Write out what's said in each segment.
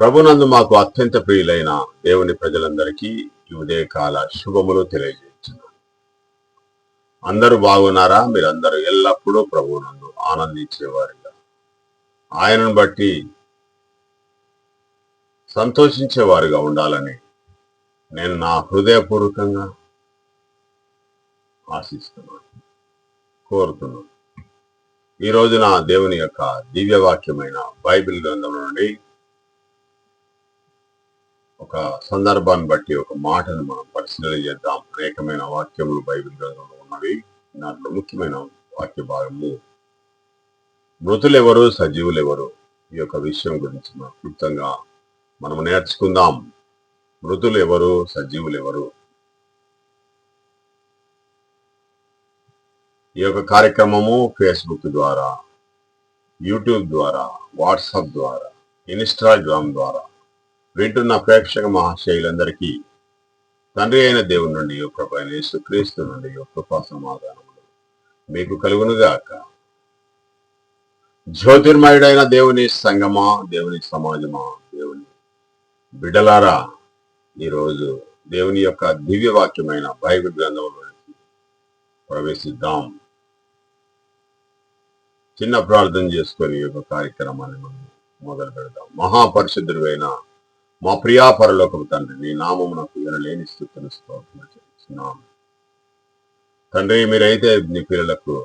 ప్రభునందు మాకు అత్యంత ప్రియులైన దేవుని ప్రజలందరికీ ఈ ఉదయకాల శుభములు తెలియజేస్తున్నాను. అందరూ బాగున్నారా? మీరందరూ ఎల్లప్పుడూ ప్రభునందు ఆనందించేవారుగా. ఆయనను బట్టి సంతోషించేవారుగా ఉండాలని నేను నా హృదయపూర్వకంగా ఆశిస్తున్నాను కోరుతున్నాను. ఈ నా దేవుని యొక్క దివ్యవాక్యమైన బైబిల్ గ్రంథం నుండి ఒక సందర్భాన్ని బట్టి ఒక మాటను మనం పరిశీలన చేద్దాం. అనేకమైన వాక్యములు బైబిల్ గ్రంథంలో ఉన్నవి. దాంట్లో ముఖ్యమైన వాక్య భాగము మృతులెవరు సజీవులెవరు? ఈ యొక్క విషయం గురించి మనం క్లుప్తంగా మనం నేర్చుకుందాం. మృతులు ఎవరు సజీవులు ఎవరు ఈ యొక్క కార్యక్రమము ఫేస్బుక్ ద్వారా యూట్యూబ్ ద్వారా వాట్సాప్ ద్వారా ఇన్స్టాగ్రామ్ ద్వారా వింటున్న ప్రేక్షక మహాశయులందరికీ తండ్రి అయిన దేవుని నుండి యొక్క కృప క్రీస్తు నుండి యొక్క కృపా సమాధానములు మీకు కలుగునుగాక. జ్యోతిర్మయుడైన దేవుని సంగమా దేవుని సమాజమా దేవుని బిడలారా ఈరోజు దేవుని యొక్క దివ్య వాక్యమైన బైబిల్ గ్రంథంలోకి ప్రవేశిద్దాం. చిన్న ప్రార్థన చేసుకొని ఈ యొక్క కార్యక్రమాన్ని మనం మొదలు పెడదాం. మహాపరిశుద్ధుడైన మా ప్రియాపరలోకపు తండ్రి నీ నామమునకు ఎనలేని స్థుతులు స్తోత్రం తండ్రి మీరైతే నీ పిల్లలకు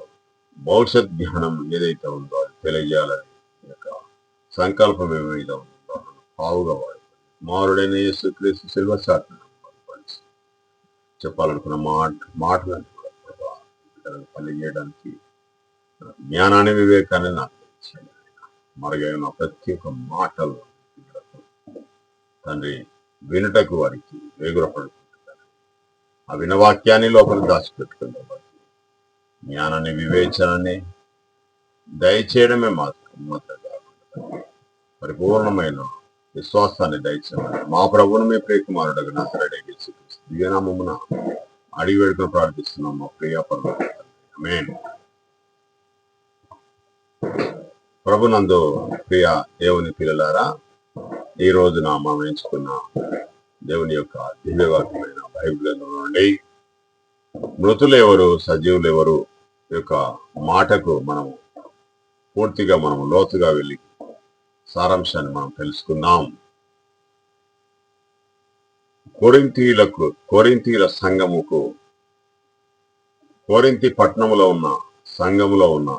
భవిష్యత్ జ్ఞానం ఏదైతే ఉందో అది తెలియజేయాలని యొక్క సంకల్పం ఏమైతే ఉందో పావుగా వాడు మారుడైన యేసు క్రీస్తు శిల్వ చెప్పాలనుకున్న మాట మాటలను పని చేయడానికి జ్ఞానాన్ని వివేకాన్ని నాకు మరుగైన ప్రతి ఒక్క మాటలు తండ్రి వినుటకు వారికి వేగురపడుకుంటున్నారు ఆ వినవాక్యాన్ని లోపల దాచిపెట్టుకుంటాం జ్ఞానాన్ని వివేచనాన్ని దయచేయడమే మాత్రం మాత్రం కాకుండా పరిపూర్ణమైన విశ్వాసాన్ని దయచేయమని మా ప్రభువును మీ ప్రియకుమారుడు నసరడే దివ్యనామమున అడిగి వేడుకను ప్రార్థిస్తున్నాం మా ప్రియ పరమేన్ ప్రభునందు ప్రియ దేవుని పిల్లలారా ఈ రోజున మనం ఎంచుకున్న దేవుని యొక్క దివ్యవాక్యమైన బైబిల్ నుండి మృతులు ఎవరు సజీవులు ఎవరు యొక్క మాటకు మనం పూర్తిగా మనం లోతుగా వెళ్ళి సారాంశాన్ని మనం తెలుసుకున్నాం. కొరింతీలకు కొరింతీల సంఘముకు కొరింతి పట్టణంలో ఉన్న సంఘములో ఉన్న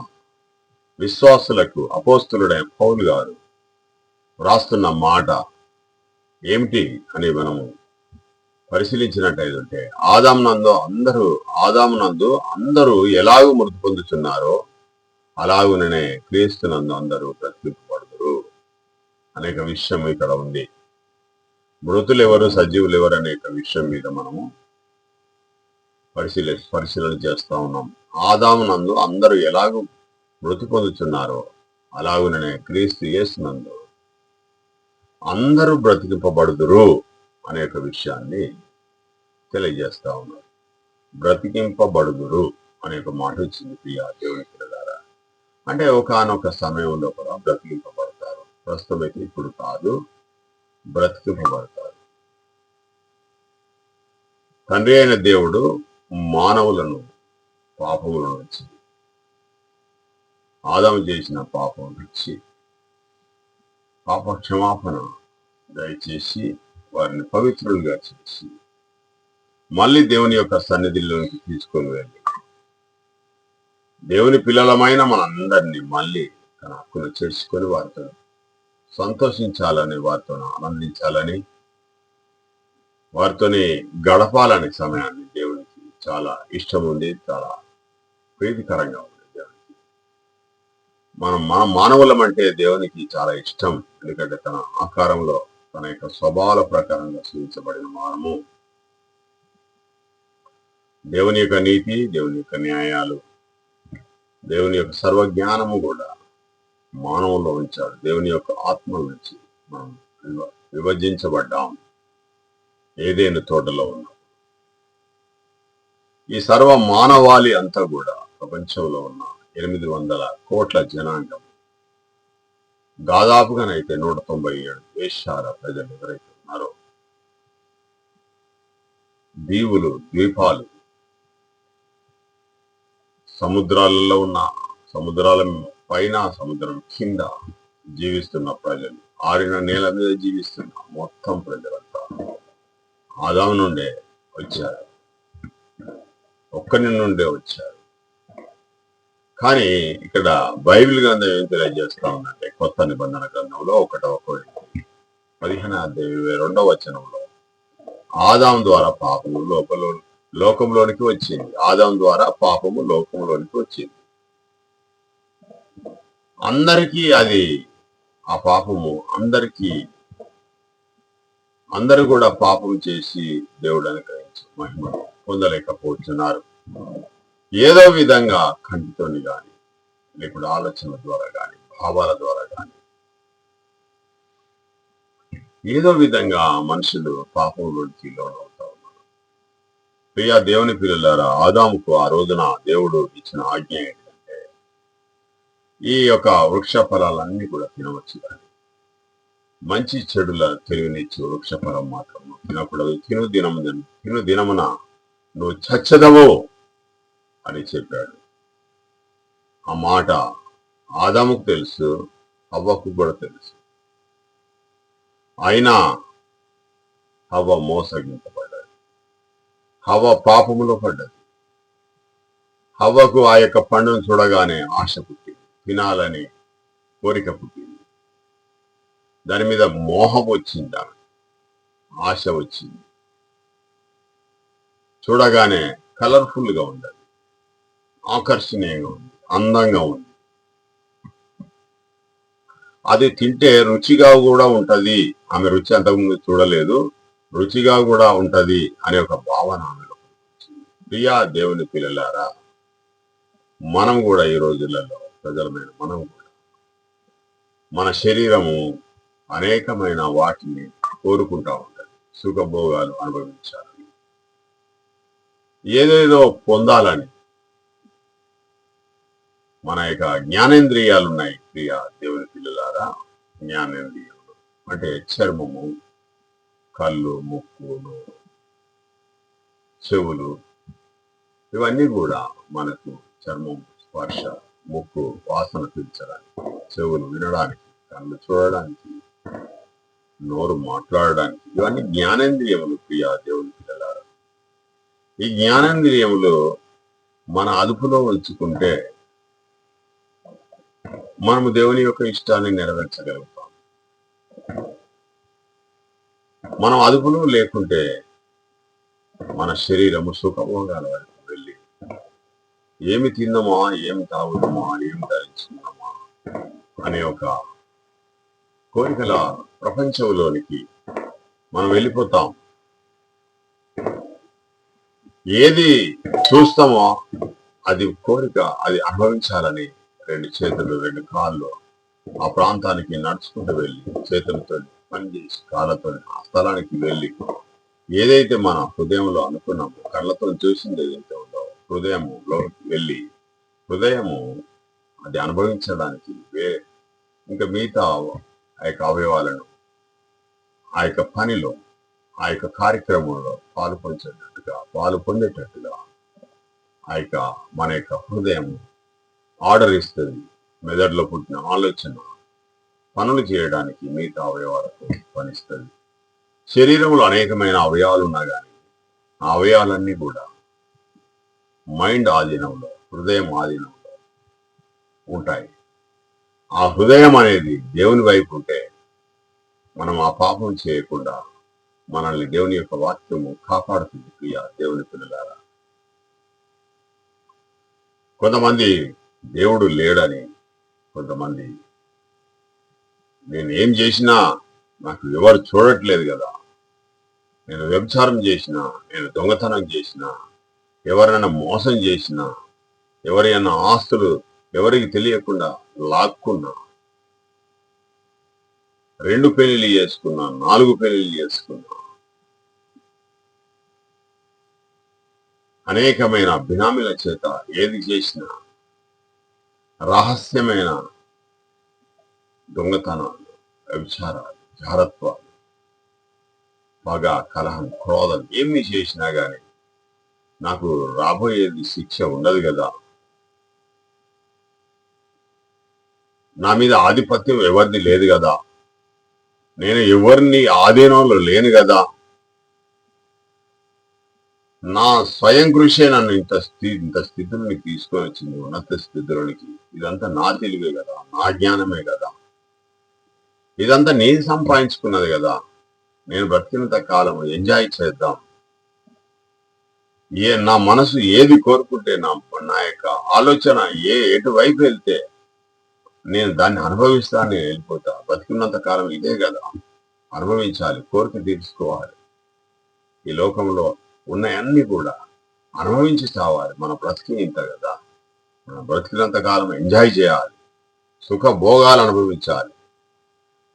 విశ్వాసులకు అపోస్తులుడైన పౌలు గారు వ్రాస్తున్న మాట ఏమిటి అని మనము పరిశీలించినట్టయితే ఆదాం నందు అందరూ ఆదాం నందు అందరూ ఎలాగూ మృతి పొందుతున్నారో అలాగుననే క్రీస్తునందు అందరూ బ్రతికింపబడదురు. అనేక విషయం ఇక్కడ ఉంది. మృతులు ఎవరు సజీవులు ఎవరు అనేక విషయం మీద మనము పరిశీలి పరిశీలన చేస్తూ ఉన్నాం. ఆదాము నందు అందరూ ఎలాగూ మృతి పొందుతున్నారో అలాగుననే క్రీస్తు యేసునందు అందరూ బ్రతికింపబడుదురు అనేక విషయాన్ని తెలియజేస్తా ఉన్నారు. బ్రతికింపబడుదురు అనే ఒక మాట వచ్చింది ప్రియా దేవుని పిల్లలారా. అంటే ఒకనొక సమయంలో కూడా బ్రతికింపబడతారు. ప్రస్తుతం అయితే ఇప్పుడు కాదు బ్రతికింపబడతారు. తండ్రి అయిన దేవుడు మానవులను పాపముల నుంచి ఆదాము చేసిన పాపం నుంచి పాప క్షమాపణ దయచేసి వారిని పవిత్రులుగా చేసి మళ్ళీ దేవుని యొక్క సన్నిధిలోకి తీసుకొని వెళ్ళి దేవుని పిల్లలమైన మనందరినీ మళ్ళీ తన హక్కును చేర్చుకొని వారితో సంతోషించాలని వారితో ఆనందించాలని వారితోని గడపాలని సమయాన్ని దేవునికి చాలా ఇష్టం ఉంది చాలా ప్రీతికరంగా ఉంది. మనం మన మానవులం అంటే దేవునికి చాలా ఇష్టం. ఎందుకంటే తన ఆకారంలో తన యొక్క స్వభావాల ప్రకారంగా సూచించబడిన మనము. దేవుని యొక్క నీతి దేవుని యొక్క న్యాయాలు దేవుని యొక్క సర్వజ్ఞానము కూడా మానవుల్లో ఉంచాడు. దేవుని యొక్క ఆత్మ నుంచి మనం విభజించబడ్డాం. ఏదేను తోటలో ఉన్నాం. ఈ సర్వ మానవాళి అంతా కూడా ప్రపంచంలో ఉన్నాం. ఎనిమిది వందల కోట్ల జనాంగం. దాదాపుగానైతే నూట తొంభై ఏడు దేశాల ప్రజలు ఎవరైతే ఉన్నారో దీవులు ద్వీపాలు సముద్రాలలో ఉన్న సముద్రాల పైన సముద్రం కింద జీవిస్తున్న ప్రజలు ఆరిన నేల మీద జీవిస్తున్న మొత్తం ప్రజలంతా ఆదాము నుండే వచ్చారు. ఒక్కరి నుండే వచ్చారు. కానీ ఇక్కడ బైబిల్ గ్రంథం ఏం తెలియజేస్తా ఉందంటే కొత్త నిబంధన గ్రంథంలో ఒకటో ఒకటి పదిహేను అధ్యాయం రెండవ వచనంలో ఆదాం ద్వారా పాపము లోపల లోకంలోనికి వచ్చింది. ఆదాం ద్వారా పాపము లోకంలోనికి వచ్చింది. అందరికీ అది ఆ పాపము అందరికీ అందరూ కూడా పాపం చేసి దేవుడు అనుగ్రహించి మహిమ పొందలేకపోతున్నారు. ఏదో విధంగా కంటితోని గాని లేకుండా ఆలోచన ద్వారా గాని భావాల ద్వారా గాని ఏదో విధంగా మనుషులు పాపంలోకి లోనవుతా ఉన్నారు ప్రియా దేవుని పిల్లలారా ఆదాముకు ఆ రోజున దేవుడు ఇచ్చిన ఆజ్ఞ ఏంటంటే ఈ యొక్క వృక్ష ఫలాలన్నీ కూడా తినవచ్చు కానీ మంచి చెడుల తెలివినిచ్చు వృక్ష ఫలం మాత్రం తినకూడదు. తిను దినము తిను దినమున నువ్వు చచ్చదవో. అని చెప్పాడు. ఆ మాట ఆదాముకు తెలుసు అవ్వకు కూడా తెలుసు. అయినా హవ్వ మోసగింపబడ్డది హవ్వ పాపములో పడ్డది. హవ్వకు ఆ యొక్క పండును చూడగానే ఆశ పుట్టింది తినాలని కోరిక పుట్టింది. దాని మీద మోహం వచ్చింది? ఆశ వచ్చింది. చూడగానే కలర్ఫుల్గా ఉండదు ఆకర్షణీయంగా ఉంది అందంగా ఉంది. అది తింటే రుచిగా కూడా ఉంటది. ఆమె రుచి అంతకుముందు చూడలేదు. రుచిగా కూడా ఉంటది అనే ఒక భావన ఆమెలో ప్రియా దేవుని పిల్లలారా మనం కూడా ఈ రోజులలో ప్రజలమైన మనం కూడా మన శరీరము అనేకమైన వాటిని కోరుకుంటా ఉంటుంది సుఖభోగాలు అనుభవించాలని ఏదేదో పొందాలని మన యొక్క జ్ఞానేంద్రియాలు ఉన్నాయి క్రియ దేవుని పిల్లలారా జ్ఞానేంద్రియాలు. అంటే చర్మము కళ్ళు ముక్కు నోరు, చెవులు ఇవన్నీ కూడా మనకు చర్మం స్పర్శ ముక్కు వాసన పీల్చడానికి చెవులు వినడానికి కళ్ళు చూడడానికి నోరు మాట్లాడడానికి ఇవన్నీ జ్ఞానేంద్రియములు ప్రియా దేవుని పిల్లలారా. ఈ జ్ఞానేంద్రియములు మన అదుపులో ఉంచుకుంటే మనము దేవుని యొక్క ఇష్టాన్ని నెరవేర్చగలుగుతాం. మనం అదుపులో లేకుంటే మన శరీరము సుఖభోగాల వైపు వెళ్ళి ఏమి తిందామా ఏమి తాగుదామా ఏమి ధరించుకుందామా అనే ఒక కోరికల ప్రపంచంలోనికి మనం వెళ్ళిపోతాం. ఏది చూస్తామో అది కోరిక అది అనుభవించాలని రెండు చేతులు రెండు కాళ్ళు ఆ ప్రాంతానికి నడుచుకుంటూ వెళ్ళి చేతులతో పనిచేసి కాళ్ళతో ఆ స్థలానికి వెళ్ళి ఏదైతే మన హృదయంలో అనుకున్నామో కళ్ళతో చూసింది ఏదైతే ఉందో హృదయంలోకి వెళ్ళి హృదయము అది అనుభవించడానికి వే ఇంకా మిగతా ఆ యొక్క అవయవాలను ఆ యొక్క పనిలో ఆ యొక్క కార్యక్రమంలో పాలు పంచేటట్టుగా పాలు పొందేటట్టుగా ఆ యొక్క మన యొక్క హృదయం ఆర్డర్ ఇస్తుంది. మెదడులో పుట్టిన ఆలోచన పనులు చేయడానికి మిగతా అవయవాలకు పనిస్తుంది. శరీరంలో అనేకమైన అవయవాలు ఉన్నా కానీ ఆ అవయవాలన్నీ కూడా మైండ్ ఆధీనంలో హృదయం ఆధీనంలో ఉంటాయి. ఆ హృదయం అనేది దేవుని వైపు ఉంటే మనం ఆ పాపం చేయకుండా మనల్ని దేవుని యొక్క వాక్యము కాపాడుతుంది ప్రియ దేవుని పిల్లలారా. కొంతమంది దేవుడు లేడని కొంతమంది. నేను ఏం చేసినా నాకు ఎవరు చూడట్లేదు కదా. నేను వ్యభిచారం చేసినా నేను దొంగతనం చేసినా ఎవరైనా మోసం చేసినా ఎవరైనా ఆస్తులు ఎవరికి తెలియకుండా లాక్కున్నా రెండు పెళ్ళి చేసుకున్నా నాలుగు పెళ్ళి చేసుకున్నా అనేకమైన బినామీల చేత ఏది చేసినా రహస్యమైన దొంగతనాలు వ్యభిచారాలు జారత్వాలు పగ కలహం క్రోధం ఏమి చేసినా కానీ నాకు రాబోయేది శిక్ష ఉండదు కదా. నా మీద ఆధిపత్యం ఎవరిది లేదు కదా. నేను ఎవరిని ఆధీనంలో లేను కదా. నా స్వయం కృషే నన్ను ఇంత స్థితి ఇంత స్థితిని తీసుకొని వచ్చింది ఉన్నత స్థితిలోనికి. ఇదంతా నా తెలివే కదా నా జ్ఞానమే కదా. ఇదంతా నేను సంపాదించుకున్నది కదా. నేను బ్రతికినంత కాలం ఎంజాయ్ చేద్దాం. ఏ నా మనసు ఏది కోరుకుంటే నా నా యొక్క ఆలోచన ఏ ఎటువైపు వెళ్తే నేను దాన్ని అనుభవిస్తానే నేను వెళ్ళిపోతా. బతికున్నంత కాలం ఇదే కదా. అనుభవించాలి కోరిక తీర్చుకోవాలి. ఈ లోకంలో ఉన్నాయన్నీ కూడా అనుభవించి చావాలి. మన బ్రతికి ఇంత కదా. మనం బ్రతికినంత కాలం ఎంజాయ్ చేయాలి. సుఖ భోగాలు అనుభవించాలి.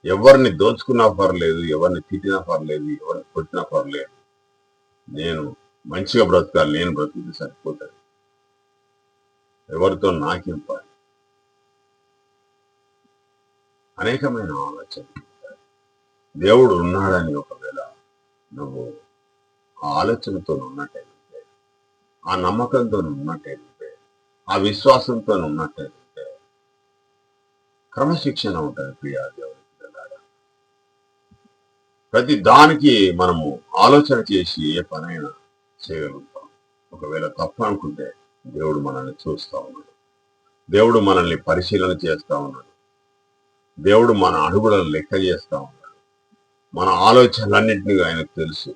ఎవరిని దోచుకున్నా పర్లేదు ఎవరిని తిట్టినా పర్లేదు ఎవరిని కొట్టినా పర్లేదు. నేను మంచిగా బ్రతకాలి నేను బ్రతికితే సరిపోతుంది. ఎవరితో నాకేం పని? అనేకమైన ఆలోచనలు దేవుడు ఉన్నాడని ఒకవేళ నువ్వు ఆ ఆలోచనతో ఉన్నట్టయితే ఆ నమ్మకంతో ఉన్నట్టయితే ఆ విశ్వాసంతో ఉన్నట్టయితే క్రమశిక్షణ ఉంటుంది ప్రియా దేవుడి ప్రతి దానికి మనము ఆలోచన చేసి ఏ పనైనా చేయగలుగుతాం. ఒకవేళ తప్పు అనుకుంటే దేవుడు మనల్ని చూస్తా ఉన్నాడు. దేవుడు మనల్ని పరిశీలన చేస్తా ఉన్నాడు. దేవుడు మన అడుగులను లెక్క చేస్తా ఉన్నాడు. మన ఆలోచనలన్నింటినీ ఆయనకు తెలుసు.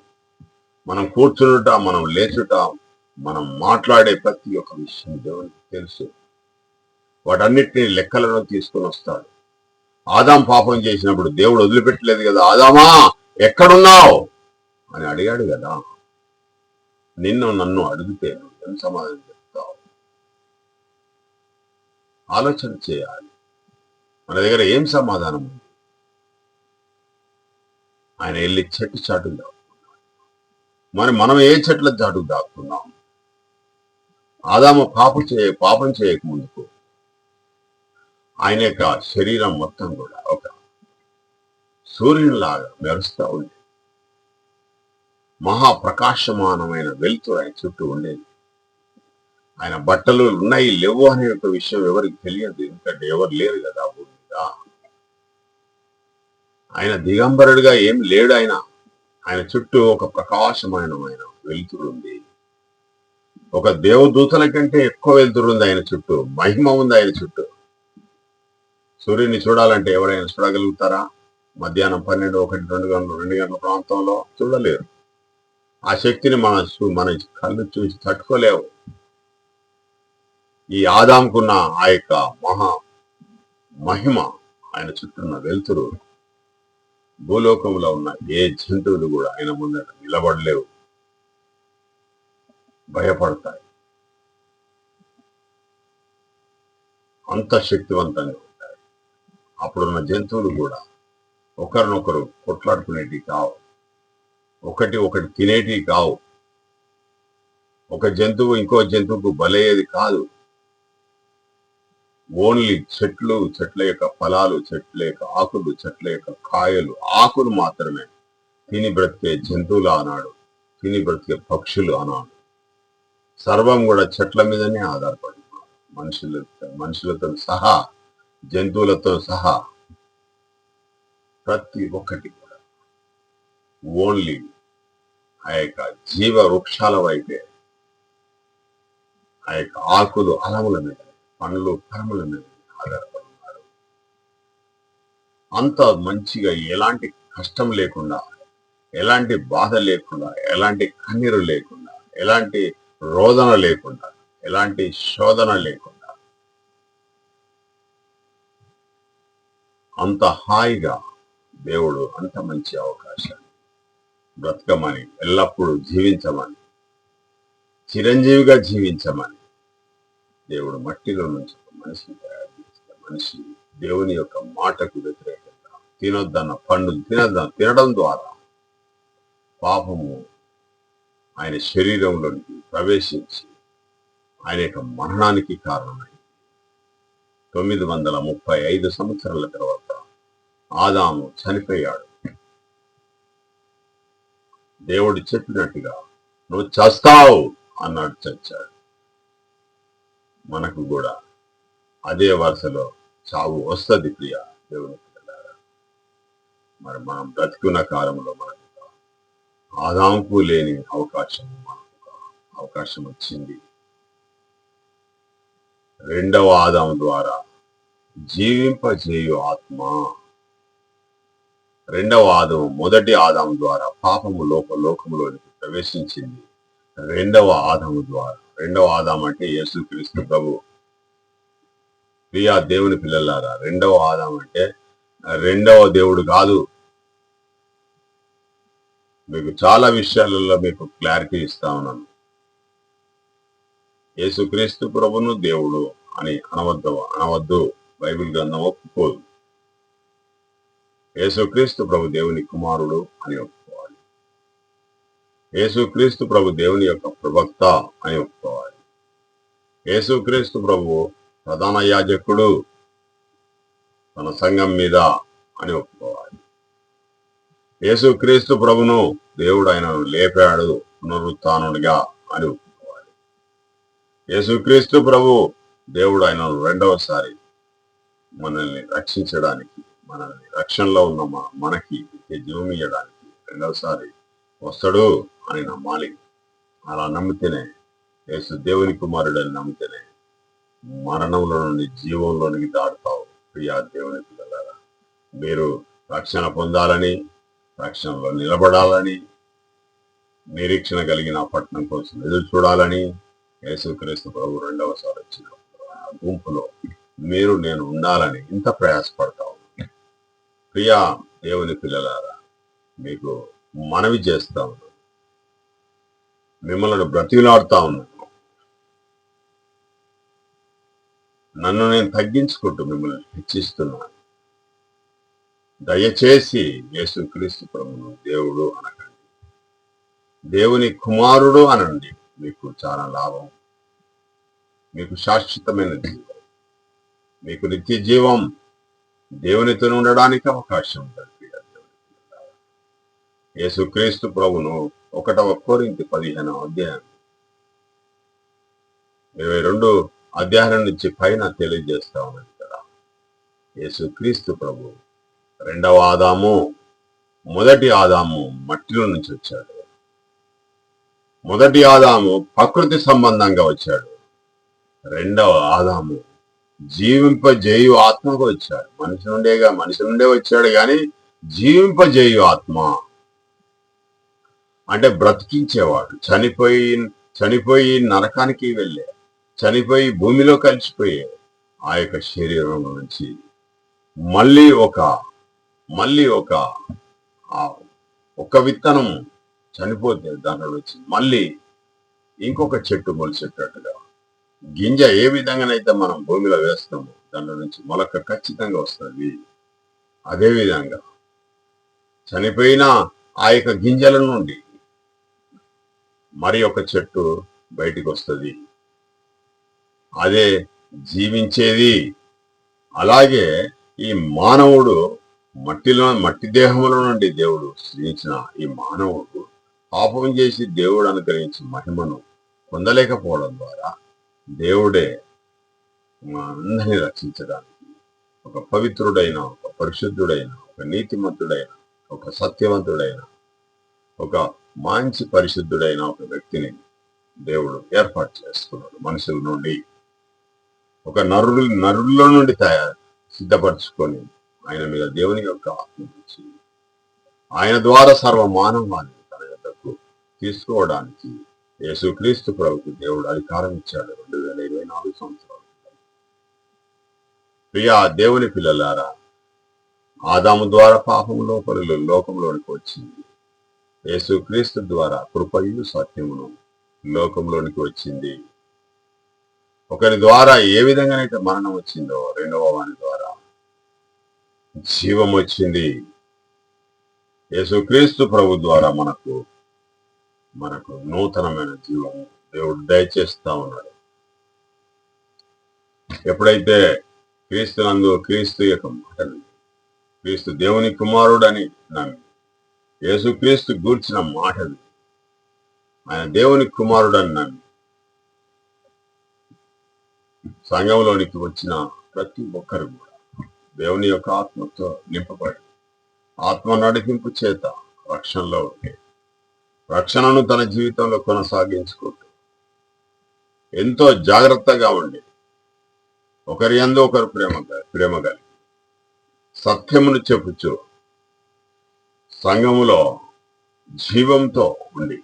మనం కూర్చునుట మనం లేచుట మనం మాట్లాడే ప్రతి ఒక్క విషయం దేవునికి తెలుసు. వాటన్నిటిని లెక్కలను తీసుకొని వస్తాడు. ఆదాం పాపం చేసినప్పుడు దేవుడు వదిలిపెట్టలేదు కదా ఆదామా ఎక్కడున్నావు? అని అడిగాడు కదా. నిన్ను నన్ను అడిగితే ఎంత ఏం సమాధానం చెప్తావు? ఆలోచన చేయాలి. మన దగ్గర ఏం సమాధానం ఉంది? ఆయన వెళ్ళి చెట్టు చాటుకు మరి మనం ఏ చెట్ల చాటుకు దాక్కున్నాం? ఆదాము పాపం చేయ పాపం చేయక ముందుకు ఆయన యొక్క శరీరం మొత్తం కూడా ఒక సూర్యునిలాగా మెరుస్తూ ఉండేది మహాప్రకాశమానమైన వెలుతురు ఆయన చుట్టూ ఉండేది. ఆయన బట్టలు ఉన్నాయి లేవు అనే ఒక విషయం ఎవరికి తెలియదు. ఎందుకంటే ఎవరు లేరు కదా భూమి ఆయన దిగంబరుడిగా ఏం లేడు ఆయన. ఆయన చుట్టూ ఒక ప్రకాశమైన వెలుతురు ఉంది. ఒక దేవదూతల కంటే ఎక్కువ వెలుతురు ఉంది ఆయన చుట్టూ. మహిమ ఉంది ఆయన చుట్టూ. సూర్యుని చూడాలంటే ఎవరైనా చూడగలుగుతారా? మధ్యాహ్నం పన్నెండు ఒకటి రెండు గంటలు రెండు గంటల ప్రాంతంలో చూడలేరు. ఆ శక్తిని మన మన కళ్ళు చూసి తట్టుకోలేవు. ఈ ఆదాంకున్న ఆ యొక్క మహా మహిమ ఆయన చుట్టూ ఉన్న వెలుతురు భూలోకంలో ఉన్న ఏ జంతువులు కూడా ఆయన ముందర నిలబడలేవు. భయపడతాయి. అంత శక్తివంతంగా ఉంటాయి. అప్పుడున్న జంతువులు కూడా ఒకరినొకరు కొట్లాడుకునేటివి కావు. ఒకటి ఒకటి తినేటివి కావు. ఒక జంతువు ఇంకో జంతువుకు బలయ్యేది కాదు. ఓన్లీ చెట్లు చెట్ల యొక్క ఫలాలు చెట్ల యొక్క ఆకులు చెట్ల యొక్క కాయలు ఆకులు మాత్రమే. తిని బ్రతికే జంతువులు అన్నాడు తిని బ్రతికే పక్షులు అన్నాడు సర్వం కూడా చెట్ల మీదనే ఆధారపడి మనుషుల మనుషులతో మనుషులతో సహా జంతువులతో సహా. ప్రతి ఒక్కటి కూడా. ఓన్లీ ఆ యొక్క జీవ వృక్షాల వైపే. ఆ యొక్క ఆకులు అలముల మీద. పనులు కర్మల మీద ఆధారపడి ఉన్నారు అంత మంచిగా ఎలాంటి కష్టం లేకుండా ఎలాంటి బాధ లేకుండా ఎలాంటి కన్నీరు లేకుండా ఎలాంటి రోదన లేకుండా ఎలాంటి శోధన లేకుండా అంత హాయిగా దేవుడు అంత మంచి అవకాశాన్ని బ్రతకమని ఎల్లప్పుడూ జీవించమని చిరంజీవిగా జీవించమని దేవుడు మట్టిలో నుంచి ఒక మనిషిని తయారు చేసిన మనిషి దేవుని యొక్క మాటకు వ్యతిరేకంగా తినొద్దన్న పండును తినద్ద తినడం ద్వారా పాపము ఆయన శరీరంలోనికి ప్రవేశించి ఆయన యొక్క మరణానికి కారణమైంది తొమ్మిది వందల ముప్పై ఐదు సంవత్సరాల తర్వాత ఆదాము చనిపోయాడు. దేవుడు చెప్పినట్టుగా నువ్వు చస్తావు అన్నాడు చచ్చాడు. మనకు కూడా. అదే వరుసలో చావు వస్తుంది ప్రియ దేవుని మరి మనం బ్రతుకున్న కాలంలో మనకు ఆదాంకు లేని అవకాశం మనకు అవకాశం వచ్చింది. రెండవ ఆదాం ద్వారా జీవింపజేయు ఆత్మ. రెండవ ఆదం మొదటి ఆదాం ద్వారా పాపము లోక లోకంలోనికి ప్రవేశించింది. రెండవ ఆదము ద్వారా రెండవ ఆదాం అంటే యేసుక్రీస్తు ప్రభు. ప్రియా దేవుని పిల్లలారా రెండవ ఆదాం అంటే రెండవ దేవుడు కాదు. మీకు చాలా విషయాలలో మీకు క్లారిటీ ఇస్తా ఉన్నాను. యేసుక్రీస్తు ప్రభును దేవుడు అని అనవద్దు అనవద్దు. బైబిల్ గ్రంథం ఒప్పుకోదు. యేసుక్రీస్తు ప్రభు దేవుని కుమారుడు అని యేసుక్రీస్తు ప్రభు దేవుని యొక్క ప్రవక్త అని ఒప్పుకోవాలి. యేసుక్రీస్తు ప్రభు ప్రధాన యాజకుడు తన సంఘం మీద అని ఒప్పుకోవాలి. యేసుక్రీస్తు ప్రభును దేవుడు ఆయన లేపాడు పునరుత్నుడిగా అని ఒప్పుకోవాలి. యేసుక్రీస్తు ప్రభు దేవుడు ఆయనను రెండవసారి మనల్ని రక్షించడానికి మనల్ని రక్షణలో ఉన్న మనకి జీవం ఇవ్వడానికి రెండవసారి వస్తాడు. అని నమ్మాలి. అలా నమ్మితేనే యేసు దేవుని కుమారుడు అని నమ్మితేనే మరణంలో నుండి జీవంలోనికి దాటుతావు ప్రియా దేవుని పిల్లలారా. మీరు రక్షణ పొందాలని రక్షణలో నిలబడాలని నిరీక్షణ కలిగిన పట్టణం కోసం ఎదురు చూడాలని యేసుక్రీస్తు ప్రభు రెండవసారి వచ్చిన ఆ గుంపులో మీరు నేను ఉండాలని ఇంత ప్రయాసపడతావు ప్రియా దేవుని పిల్లలారా మీకు మనవి చేస్తా ఉన్నాను మిమ్మల్ని బ్రతిలాడుతా ఉన్నాను. నన్ను నేను తగ్గించుకుంటూ మిమ్మల్ని హెచ్చిస్తున్నాను. దయచేసి యేసుక్రీస్తు ప్రభును దేవుడు అనకండి. దేవుని కుమారుడు అనండి. మీకు చాలా లాభం. మీకు శాశ్వతమైన జీవం. మీకు నిత్య జీవం. దేవునితో ఉండడానికి అవకాశం ఉంటుంది. యేసుక్రీస్తు ప్రభును ఒకటవ కోరింతి పదిహేనవ అధ్యాయం. ఇరవై రెండు అధ్యాయం నుంచి పైన తెలియజేస్తా ఉన్నది కదా. యేసుక్రీస్తు ప్రభు రెండవ ఆదాము మొదటి ఆదాము మట్టిలో నుంచి వచ్చాడు. మొదటి ఆదాము ప్రకృతి సంబంధంగా వచ్చాడు. రెండవ ఆదాము జీవింపజేయు ఆత్మకు వచ్చాడు. మనిషి నుండేగా మనిషి నుండే వచ్చాడు కానీ జీవింపజేయు ఆత్మ అంటే బ్రతికించేవాడు. చనిపోయి చనిపోయి నరకానికి వెళ్ళే చనిపోయి భూమిలో కలిసిపోయే ఆ యొక్క శరీరం నుంచి మళ్ళీ ఒక మళ్ళీ ఒక ఒక విత్తనం చనిపోతే దాంట్లో నుంచి మళ్ళీ ఇంకొక చెట్టు మొలిచేటట్టుగా. గింజ ఏ విధంగానైతే మనం భూమిలో వేస్తామో దాంట్లో నుంచి మొలక ఖచ్చితంగా వస్తుంది. అదే విధంగా చనిపోయిన ఆ యొక్క గింజల నుండి మరి ఒక చెట్టు బయటికి వస్తుంది అదే జీవించేది. అలాగే ఈ మానవుడు మట్టిలో మట్టి దేహంలో నుండి దేవుడు సృజించిన ఈ మానవుడు పాపం చేసి దేవుడు అనుగ్రహించిన మహిమను పొందలేకపోవడం ద్వారా దేవుడే అందరినీ రక్షించడానికి ఒక పవిత్రుడైన ఒక పరిశుద్ధుడైన ఒక నీతిమంతుడైన ఒక సత్యవంతుడైన ఒక మంచి పరిశుద్ధుడైన ఒక వ్యక్తిని దేవుడు ఏర్పాటు చేసుకున్నాడు. మనుషుల నుండి ఒక నరుడు నరుల్లో నుండి తయారు సిద్ధపరచుకొని ఆయన మీద దేవుని యొక్క ఆత్మ నుంచి ఆయన ద్వారా సర్వ మానవాన్ని తన యొక్కకు తీసుకోవడానికి యేసుక్రీస్తు ప్రభుకు దేవుడు అధికారం ఇచ్చాడు రెండు వేల ఇరవై నాలుగు సంవత్సరాలు ప్రియా దేవుని పిల్లలారా ఆదాము ద్వారా పాపము లోపల లోకంలోనికి వచ్చింది. యేసుక్రీస్తు ద్వారా కృపయు సత్యమును లోకంలోనికి వచ్చింది. ఒకరి ద్వారా ఏ విధంగానైతే మరణం వచ్చిందో రెండవ వాని ద్వారా జీవం వచ్చింది. యేసుక్రీస్తు ప్రభు ద్వారా మనకు మనకు నూతనమైన జీవం దేవుడు దయచేస్తా ఉన్నాడు. ఎప్పుడైతే క్రీస్తు నందు క్రీస్తు యొక్క మాటలు క్రీస్తు దేవుని కుమారుడని నమ్మి యేసుక్రీస్తు గూర్చిన మాటలు. ఆయన దేవుని కుమారుడని నమ్మి. సంఘంలోనికి వచ్చిన ప్రతి ఒక్కరు కూడా దేవుని యొక్క ఆత్మతో నింపబడి ఆత్మ నడిపింపు చేత రక్షణలో ఉంటే రక్షణను తన జీవితంలో కొనసాగించుకుంటూ ఎంతో జాగ్రత్తగా ఉండి ఒకరి ఎందు ఒకరు ప్రేమ ప్రేమ కలిగి సత్యమును చెప్పుచు సంఘములో జీవంతో ఉండి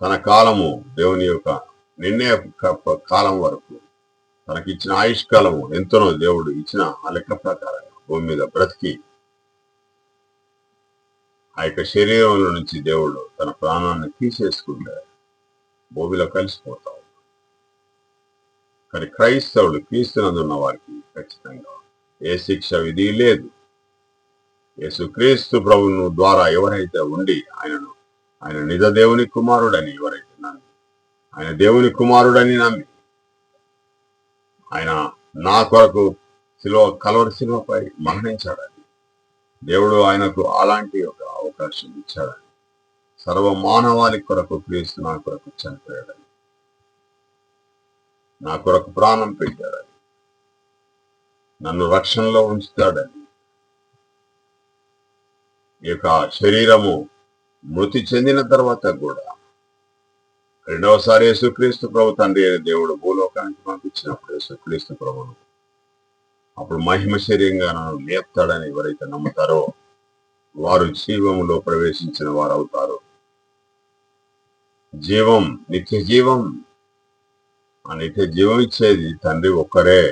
తన కాలము దేవుని యొక్క నిర్ణయ కాలం వరకు తనకిచ్చిన ఆయుష్కాలము ఎంతనో దేవుడు ఇచ్చిన ఆ లెక్క ప్రకారంగా భూమి మీద బ్రతికి ఆ యొక్క శరీరంలో నుంచి దేవుడు తన ప్రాణాన్ని తీసేసుకుంటే భూమిలో కలిసిపోతావు కానీ క్రైస్తవుడు క్రీస్తునందున్న వారికి ఖచ్చితంగా ఏ శిక్ష విధి లేదు. యేసుక్రీస్తు ప్రభును ద్వారా ఎవరైతే ఉండి ఆయనను ఆయన నిజ దేవుని కుమారుడని ఎవరైతే నమ్మి ఆయన దేవుని కుమారుడని నమ్మి ఆయన నా కొరకు శిలువ కలవరి శిలువపై మరణించాడని దేవుడు ఆయనకు అలాంటి ఒక అవకాశం ఇచ్చాడని సర్వ మానవాళి కొరకు క్రీస్తు నా కొరకు చనిపోయాడని నా కొరకు ప్రాణం పెట్టాడని నన్ను రక్షణలో ఉంచుతాడని ఈ యొక్క శరీరము మృతి చెందిన తర్వాత కూడా రెండవసారి యేసుక్రీస్తు ప్రభు తండ్రి దేవుడు భూలోకానికి పంపించినప్పుడు యేసుక్రీస్తు ప్రభును అప్పుడు మహిమ శరీరంగా నన్ను లేపుతాడని ఎవరైతే నమ్ముతారో వారు జీవములో ప్రవేశించిన వారు అవుతారు జీవం నిత్య జీవం ఆ నిత్య జీవం ఇచ్చేది తండ్రి ఒక్కరే.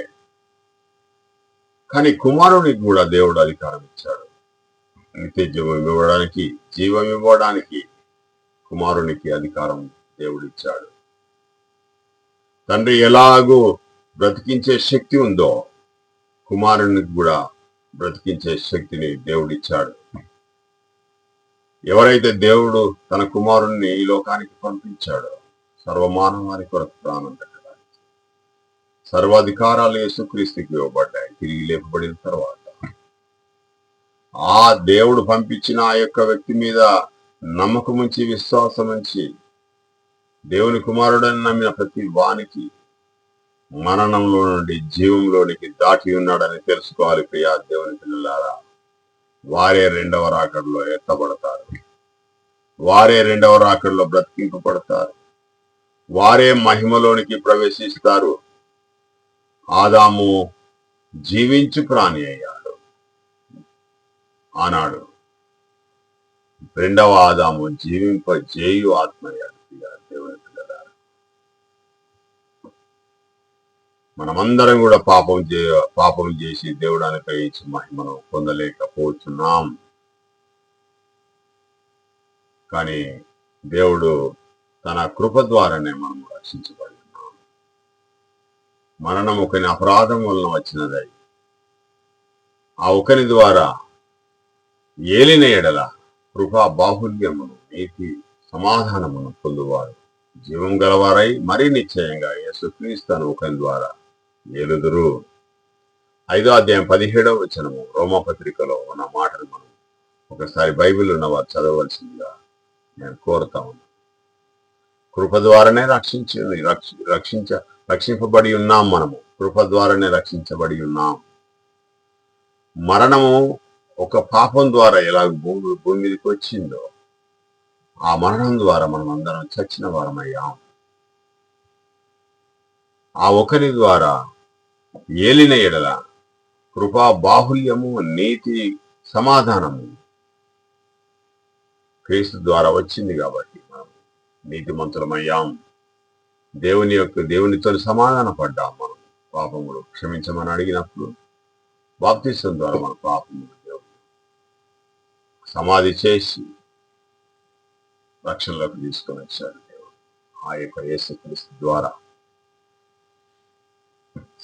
కానీ కుమారునికి కూడా దేవుడు అధికారం ఇచ్చాడు. నిత్య జీవం ఇవ్వడానికి జీవం ఇవ్వడానికి కుమారునికి అధికారం దేవుడిచ్చాడు. తండ్రి ఎలాగో బ్రతికించే శక్తి ఉందో కుమారునికి కూడా బ్రతికించే శక్తిని దేవుడిచ్చాడు. ఎవరైతే దేవుడు తన కుమారుణ్ణి ఈ లోకానికి పంపించాడో సర్వమానవాని కొరకు ప్రాణం పెట్టడానికి సర్వాధికారాలు యేసుక్రీస్తుకి ఇవ్వబడ్డాయి. తిరిగి లేపబడిన తర్వాత ఆ దేవుడు పంపించిన ఆ యొక్క వ్యక్తి మీద నమ్మకం ఉంచి విశ్వాసం ఉంచి దేవుని కుమారుడని నమ్మిన ప్రతి వానికి మరణంలో నుండి జీవంలోనికి దాటి ఉన్నాడని తెలుసుకోవాలి ప్రియా దేవుని పిల్లలారా. వారే రెండవ రాకడలో ఎత్తబడతారు. వారే రెండవ రాకడలో బ్రతికింపబడతారు. వారే మహిమలోనికి ప్రవేశిస్తారు. ఆదాము జీవించు ప్రాణి అయ్యారు ఆనాడు రెండవ ఆదాము జీవింప జేయు ఆత్మ దేవుని మనమందరం కూడా పాపం చే పాపం చేసి దేవుడానికి ఇచ్చి మహిమను పొందలేకపోతున్నాం. కానీ దేవుడు తన కృప ద్వారానే మనం రక్షించబడి ఉన్నాం మరణం ఒకని అపరాధం వలన వచ్చినదై ఆ ఒకని ద్వారా ఏలిన ఎడల కృపా బాహుల్యమును నీతి సమాధానమును పొందువారు. జీవం గలవారై మరీ నిశ్చయంగా యేసుక్రీస్తు అనుకం ద్వారా ఏలుదురు. ఐదో అధ్యాయం పదిహేడవ వచనము రోమపత్రికలో ఉన్న మాటలు మనం ఒకసారి బైబిల్ ఉన్నవారు చదవలసిందిగా నేను కోరుతా ఉన్నాను. కృప ద్వారానే రక్షించి రక్షించ రక్షింపబడి ఉన్నాం మనము. కృప ద్వారానే రక్షించబడి ఉన్నాం. మరణము ఒక పాపం ద్వారా ఎలా భూమి భూమి మీదకి వచ్చిందో ఆ మరణం ద్వారా మనం అందరం చచ్చిన వారమయ్యాం. ఆ ఒకరి ద్వారా ఏలిన ఎడల కృపా బాహుల్యము నీతి సమాధానము క్రీస్తు ద్వారా వచ్చింది కాబట్టి మనం నీతిమంతులమయ్యాం. దేవుని యొక్క దేవునితో సమాధాన పడ్డాం మనం. పాపములు క్షమించమని అడిగినప్పుడు బాప్తిసం ద్వారా మన పాపములు సమాధి చేసి రక్షణలోకి తీసుకొని వచ్చాడు దేవుడు. ఆ యొక్క యేసుక్రీస్తు ద్వారా.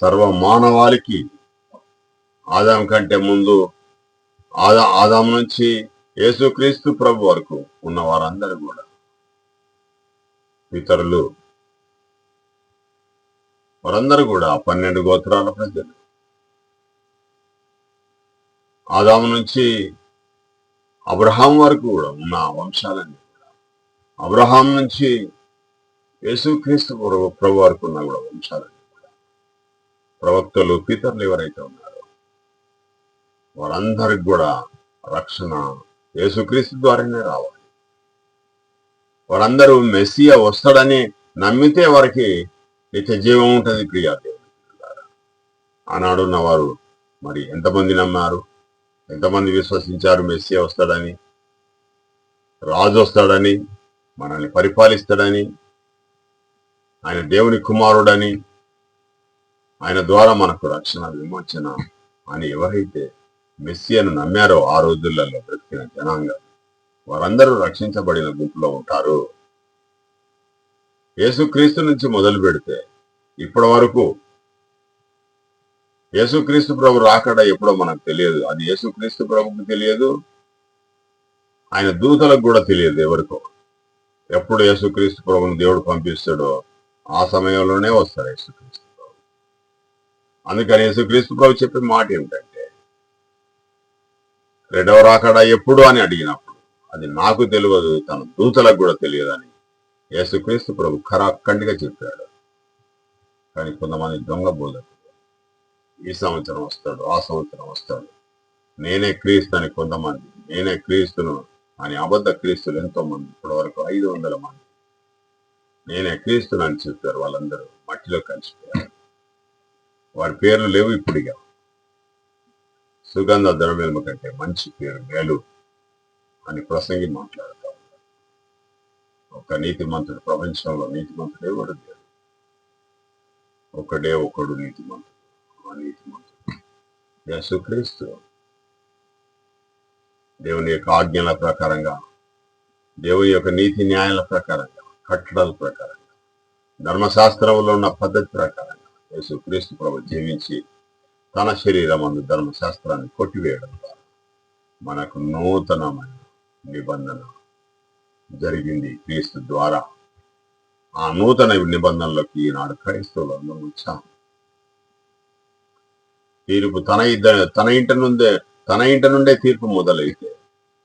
సర్వ మానవాళికి ఆదాం కంటే ముందు ఆదా ఆదాం నుంచి యేసుక్రీస్తు ప్రభు వరకు ఉన్న వారందరూ కూడా ఇతరులు వారందరూ కూడా పన్నెండు గోత్రాల ప్రజలు. ఆదాము నుంచి అబ్రహాం వరకు కూడా ఉన్న వంశాలన్నీ అబ్రహాం నుంచి యేసుక్రీస్తు ప్రభు వరకు ఉన్న కూడా వంశాలన్నీ కూడా. ప్రవక్తలు పితరులు ఎవరైతే ఉన్నారో వారందరికి కూడా రక్షణ యేసుక్రీస్తు ద్వారానే రావాలి. వారందరూ మెస్సియా వస్తాడని నమ్మితే వారికి నిత్య జీవం ఉంటుంది ప్రియా దేవుడు ఆనాడున్న వారు మరి ఎంతమంది నమ్మారు? ఎంతమంది విశ్వసించారు మెస్సియా వస్తాడని? రాజు వస్తాడని? మనల్ని పరిపాలిస్తాడని? ఆయన దేవుని కుమారుడని? ఆయన ద్వారా మనకు రక్షణ విమోచన అని ఎవరైతే మెస్సియాను నమ్మారో ఆ రోజులలో బ్రతికిన జనాంగం వారందరూ రక్షించబడిన గుంపులో ఉంటారు. యేసుక్రీస్తు నుంచి మొదలు పెడితే ఇప్పటి వరకు యేసుక్రీస్తు ప్రభు రాకడ ఎప్పుడో మనకు తెలియదు. అది యేసుక్రీస్తు ప్రభుకు తెలియదు. ఆయన దూతలకు కూడా తెలియదు ఎవరికో. ఎప్పుడు యేసుక్రీస్తు ప్రభుని దేవుడు పంపిస్తాడో ఆ సమయంలోనే వస్తారు యేసుక్రీస్తు ప్రభు. అందుకని యేసుక్రీస్తు ప్రభు చెప్పే మాట ఏమిటంటే రెండవ రాకడ ఎప్పుడు అని అడిగినప్పుడు అది నాకు తెలియదు తన దూతలకు కూడా తెలియదని యేసుక్రీస్తు ప్రభు ఖరాఖండిగా చెప్పాడు. కానీ కొంతమంది దొంగ బోధకులు ఈ సంవత్సరం వస్తాడు ఆ సంవత్సరం వస్తాడు. నేనే క్రీస్తు అని కొంతమంది నేనే క్రీస్తును అని అబద్ధ క్రీస్తులు ఎంతో మంది ఇప్పటి వరకు ఐదు వందల మంది. నేనే క్రీస్తును అని చెప్పారు వాళ్ళందరూ మట్టిలో కలిసిపోయారు. వారి పేర్లు లేవు ఇప్పుడిగా సుగంధ ద్రవ్యము కంటే మంచి పేరు మేలు అని ప్రసంగి మాట్లాడుతూ ఉంటారు ఒక నీతిమంతుడు ప్రపంచంలో నీతిమంతుడు ఎవడు లేడు ఒకడే ఒకడు నీతిమంతుడు. ఆ యేసుక్రీస్తు దేవుని యొక్క ఆజ్ఞల ప్రకారంగా దేవుని యొక్క నీతి న్యాయాల ప్రకారంగా కట్టడాల ప్రకారంగా ధర్మశాస్త్రంలో ఉన్న పద్ధతి ప్రకారంగా యేసుక్రీస్తు ప్రభు జీవించి తన శరీరం అందు ధర్మశాస్త్రాన్ని కొట్టివేయడం ద్వారా మనకు నూతనమైన నిబంధన జరిగింది క్రీస్తు ద్వారా. ఆ నూతన నిబంధనలోకి ఈనాడు క్రైస్తవులను వచ్చాము. తీర్పు తన ఇద్దరు తన ఇంటి నుండే తన ఇంటి నుండే తీర్పు మొదలైతే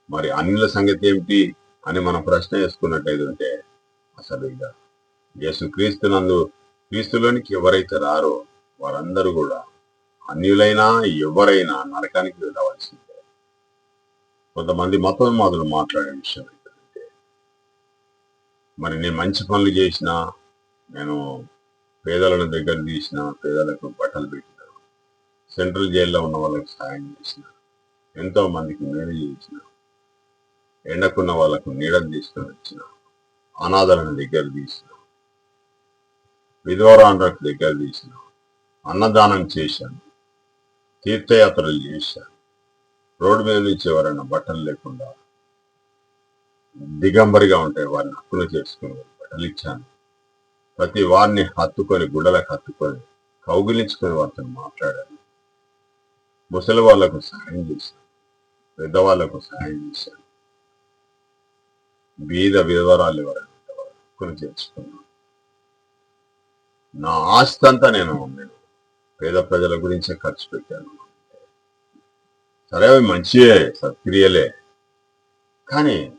మరి అన్యుల సంగతి ఏమిటి అని మనం ప్రశ్న వేసుకున్నట్టయితే ఉంటే అసలు ఇక యేసు క్రీస్తునందు క్రీస్తులోనికి ఎవరైతే రారో వారందరూ కూడా అన్యులైనా ఎవరైనా నరకానికి వెళ్ళవలసిందే. కొంతమంది మతోన్మాదులు మాట్లాడే విషయం ఏంటంటే మరి నేను మంచి పనులు చేసిన నేను పేదలను దగ్గర తీసిన పేదలకు బట్టలు పెట్టిన సెంట్రల్ జైల్లో ఉన్న వాళ్ళకి సాయం చేసిన ఎంతో మందికి మేలు చేసిన ఎండకున్న వాళ్ళకు నీడలు తీసుకొని వచ్చిన అనాథలను దగ్గర తీసిన విధవరాండ్రకు దగ్గర తీసిన అన్నదానం చేశాను తీర్థయాత్రలు చేశాను రోడ్డు మీద నుంచి ఎవరైనా బట్టలు లేకుండా దిగంబరిగా ఉంటే వారిని హక్కులు చేసుకుని బట్టలు ఇచ్చాను. ప్రతి వారిని హత్తుకొని గుడ్డలకు హత్తుకొని కౌగిలించుకొని వారితో మాట్లాడాను. ముసలి వాళ్ళకు సహాయం చేశారు పెద్దవాళ్ళకు సహాయం చేశాను బీద విధవరాలు ఎవరైనా హక్కులు చేర్చుకున్నాను నా ఆస్తి అంతా నేను నేను పేద ప్రజల గురించే ఖర్చు పెట్టాను. సరే అవి మంచియే సత్క్రియలే. కానీ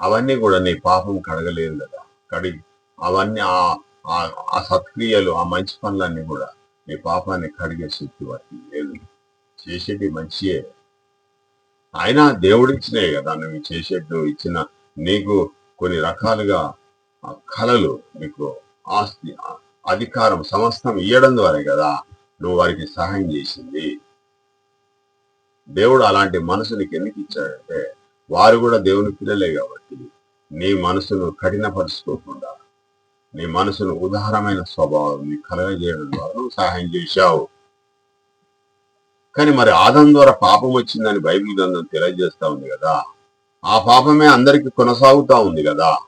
అవన్నీ కూడా నీ పాపం కడగలేదు కదా. కడిగి అవన్నీ ఆ ఆ- ఆ సత్క్రియలు ఆ మంచి పనులన్నీ కూడా నీ పాపాన్ని కడిగే శక్తి వాటికి లేదు. చేసేది మంచియే. ఆయన దేవుడిచ్చినే కదా నువ్వు చేసేట్టు ఇచ్చిన నీకు కొన్ని రకాలుగా కళలు నీకు ఆస్తి అధికారం సమస్తం ఇవ్వడం ద్వారా కదా నువ్వు వారికి సహాయం చేసింది. దేవుడు అలాంటి మనసు నీకు ఎందుకు ఇచ్చాడంటే వారు కూడా దేవుని పిల్లలే కాబట్టి నీ మనసును కఠినపరుచుకోకుండా నీ మనసును ఉదారమైన స్వభావం నీ కలగజేయడం ద్వారా నువ్వు సహాయం చేశావు. కానీ మరి ఆదం ద్వారా పాపం వచ్చిందని బైబిల్ గ్రంథం తెలియజేస్తా ఉంది కదా. ఆ పాపమే అందరికి కొనసాగుతా ఉంది కదా.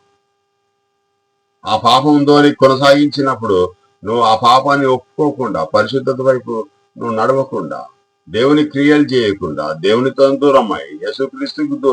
ఆ పాపంతో కొనసాగించినప్పుడు నువ్వు ఆ పాపాన్ని ఒప్పుకోకుండా పరిశుద్ధత వైపు నువ్వు నడవకుండా దేవుని క్రియలు చేయకుండా దేవునితో దూరమై యేసుక్రీస్తుకు దూరం